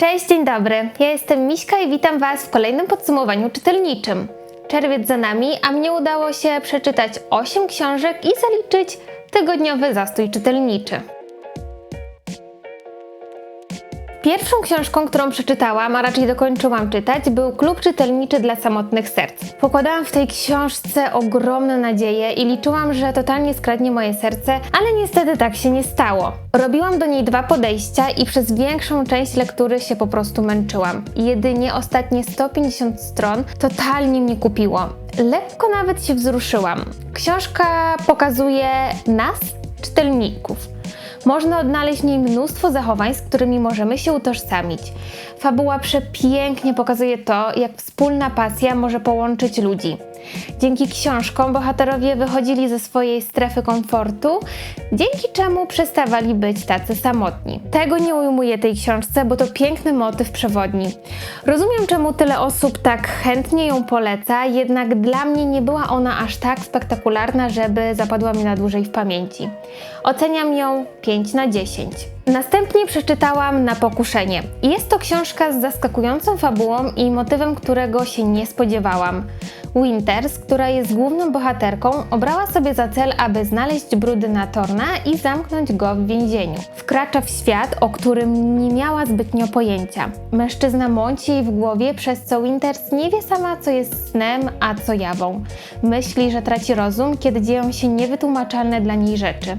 Cześć, dzień dobry. Ja jestem Miśka i witam Was w kolejnym podsumowaniu czytelniczym. Czerwiec za nami, a mnie udało się przeczytać 8 książek i zaliczyć tygodniowy zastój czytelniczy. Pierwszą książką, którą przeczytałam, a raczej dokończyłam czytać, był Klub Czytelniczy dla Samotnych Serc. Pokładałam w tej książce ogromne nadzieje i liczyłam, że totalnie skradnie moje serce, ale niestety tak się nie stało. Robiłam do niej dwa podejścia i przez większą część lektury się po prostu męczyłam. Jedynie ostatnie 150 stron totalnie mnie kupiło. Lekko nawet się wzruszyłam. Książka pokazuje nas, czytelników. Można odnaleźć w niej mnóstwo zachowań, z którymi możemy się utożsamić. Fabuła przepięknie pokazuje to, jak wspólna pasja może połączyć ludzi. Dzięki książkom bohaterowie wychodzili ze swojej strefy komfortu, dzięki czemu przestawali być tacy samotni. Tego nie ujmuję tej książce, bo to piękny motyw przewodni. Rozumiem, czemu tyle osób tak chętnie ją poleca, jednak dla mnie nie była ona aż tak spektakularna, żeby zapadła mi na dłużej w pamięci. Oceniam ją 5 na 10. Następnie przeczytałam Na pokuszenie. Jest to książka z zaskakującą fabułą i motywem, którego się nie spodziewałam. Winters, która jest główną bohaterką, obrała sobie za cel, aby znaleźć Brudyna Torna i zamknąć go w więzieniu. Wkracza w świat, o którym nie miała zbytnio pojęcia. Mężczyzna mąci jej w głowie, przez co Winters nie wie sama, co jest snem, a co jawą. Myśli, że traci rozum, kiedy dzieją się niewytłumaczalne dla niej rzeczy.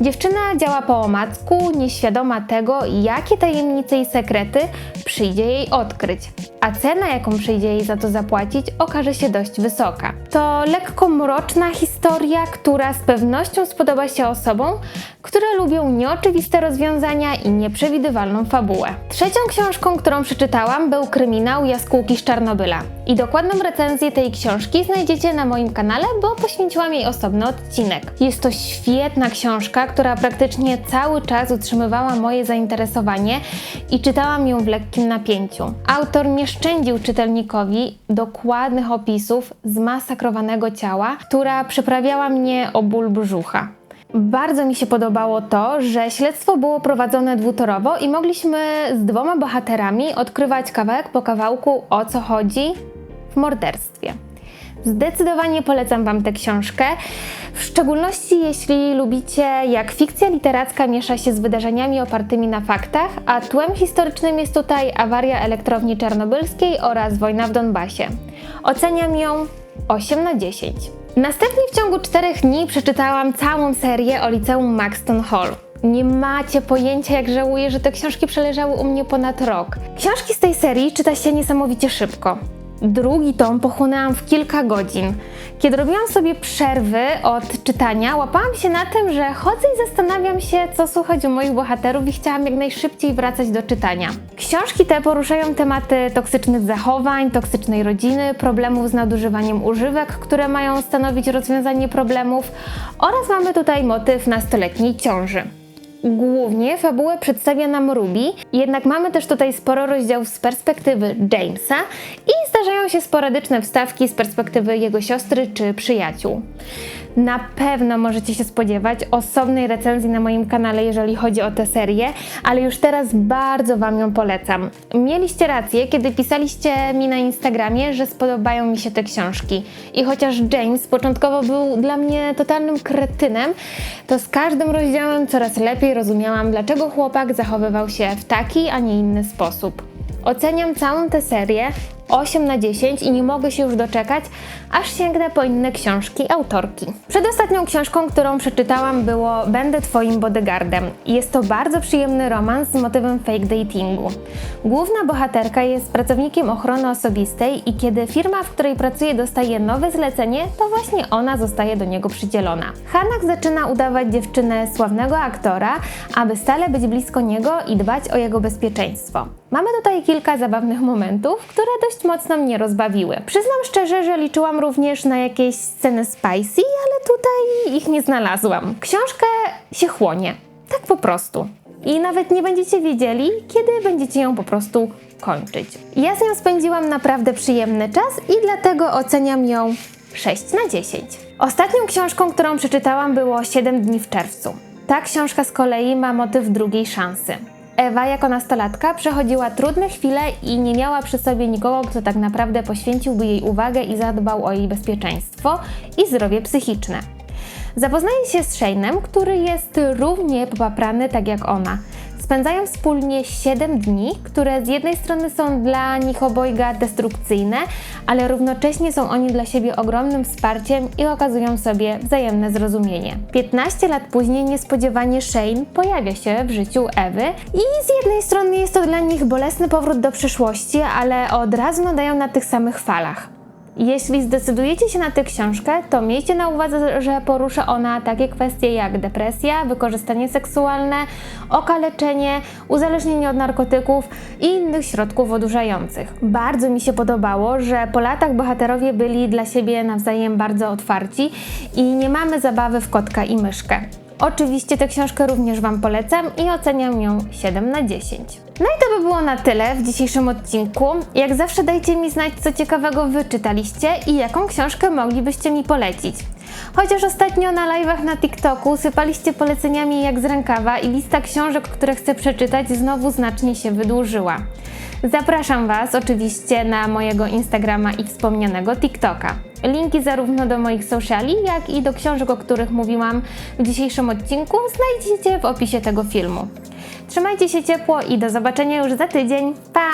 Dziewczyna działa po omacku, nieświadoma tego, jakie tajemnice i sekrety przyjdzie jej odkryć, a cena, jaką przyjdzie jej za to zapłacić, okaże się dość wysoka. To lekko mroczna historia, która z pewnością spodoba się osobom, które lubią nieoczywiste rozwiązania i nieprzewidywalną fabułę. Trzecią książką, którą przeczytałam, był kryminał Jaskółki z Czarnobyla. I dokładną recenzję tej książki znajdziecie na moim kanale, bo poświęciłam jej osobny odcinek. Jest to świetna książka, która praktycznie cały czas utrzymywała moje zainteresowanie i czytałam ją w lekkim napięciu. Autor nie szczędził czytelnikowi dokładnych opisów zmasakrowanego ciała, która przyprawiała mnie o ból brzucha. Bardzo mi się podobało to, że śledztwo było prowadzone dwutorowo i mogliśmy z dwoma bohaterami odkrywać kawałek po kawałku o co chodzi w morderstwie. Zdecydowanie polecam Wam tę książkę, w szczególności jeśli lubicie, jak fikcja literacka miesza się z wydarzeniami opartymi na faktach, a tłem historycznym jest tutaj awaria elektrowni czarnobylskiej oraz wojna w Donbasie. Oceniam ją 8 na 10. Następnie w ciągu 4 dni przeczytałam całą serię o liceum Maxton Hall. Nie macie pojęcia, jak żałuję, że te książki przeleżały u mnie ponad rok. Książki z tej serii czyta się niesamowicie szybko. Drugi tom pochłonęłam w kilka godzin. Kiedy robiłam sobie przerwy od czytania, łapałam się na tym, że chodzę i zastanawiam się, co słuchać u moich bohaterów i chciałam jak najszybciej wracać do czytania. Książki te poruszają tematy toksycznych zachowań, toksycznej rodziny, problemów z nadużywaniem używek, które mają stanowić rozwiązanie problemów oraz mamy tutaj motyw nastoletniej ciąży. Głównie fabułę przedstawia nam Ruby, jednak mamy też tutaj sporo rozdziałów z perspektywy Jamesa i zdarzają się sporadyczne wstawki z perspektywy jego siostry czy przyjaciół. Na pewno możecie się spodziewać osobnej recenzji na moim kanale, jeżeli chodzi o tę serię, ale już teraz bardzo Wam ją polecam. Mieliście rację, kiedy pisaliście mi na Instagramie, że spodobają mi się te książki. I chociaż James początkowo był dla mnie totalnym kretynem, to z każdym rozdziałem coraz lepiej rozumiałam, dlaczego chłopak zachowywał się w taki, a nie inny sposób. Oceniam całą tę serię 8 na 10 i nie mogę się już doczekać, aż sięgnę po inne książki autorki. Przedostatnią książką, którą przeczytałam było Będę Twoim bodyguardem. Jest to bardzo przyjemny romans z motywem fake datingu. Główna bohaterka jest pracownikiem ochrony osobistej i kiedy firma, w której pracuje dostaje nowe zlecenie, to właśnie ona zostaje do niego przydzielona. Hanak zaczyna udawać dziewczynę sławnego aktora, aby stale być blisko niego i dbać o jego bezpieczeństwo. Mamy tutaj kilka zabawnych momentów, które dość mocno mnie rozbawiły. Przyznam szczerze, że liczyłam również na jakieś sceny spicy, ale tutaj ich nie znalazłam. Książkę się chłonie. Tak po prostu. I nawet nie będziecie wiedzieli, kiedy będziecie ją po prostu kończyć. Ja z nią spędziłam naprawdę przyjemny czas i dlatego oceniam ją 6 na 10. Ostatnią książką, którą przeczytałam było 7 dni w czerwcu. Ta książka z kolei ma motyw drugiej szansy. Ewa jako nastolatka przechodziła trudne chwile i nie miała przy sobie nikogo, kto tak naprawdę poświęciłby jej uwagę i zadbał o jej bezpieczeństwo i zdrowie psychiczne. Zapoznaje się z Shane'em, który jest równie popaprany tak jak ona. Spędzają wspólnie 7 dni, które z jednej strony są dla nich obojga destrukcyjne, ale równocześnie są oni dla siebie ogromnym wsparciem i okazują sobie wzajemne zrozumienie. 15 lat później niespodziewanie Shane pojawia się w życiu Ewy i z jednej strony jest to dla nich bolesny powrót do przeszłości, ale od razu nadają na tych samych falach. Jeśli zdecydujecie się na tę książkę, to miejcie na uwadze, że porusza ona takie kwestie jak depresja, wykorzystanie seksualne, okaleczenie, uzależnienie od narkotyków i innych środków odurzających. Bardzo mi się podobało, że po latach bohaterowie byli dla siebie nawzajem bardzo otwarci i nie mamy zabawy w kotka i myszkę. Oczywiście tę książkę również Wam polecam i oceniam ją 7 na 10. No i to by było na tyle w dzisiejszym odcinku. Jak zawsze dajcie mi znać, co ciekawego Wy czytaliście i jaką książkę moglibyście mi polecić. Chociaż ostatnio na live'ach na TikToku sypaliście poleceniami jak z rękawa i lista książek, które chcę przeczytać znowu znacznie się wydłużyła. Zapraszam Was oczywiście na mojego Instagrama i wspomnianego TikToka. Linki zarówno do moich sociali, jak i do książek, o których mówiłam w dzisiejszym odcinku, znajdziecie w opisie tego filmu. Trzymajcie się ciepło i do zobaczenia już za tydzień. Pa!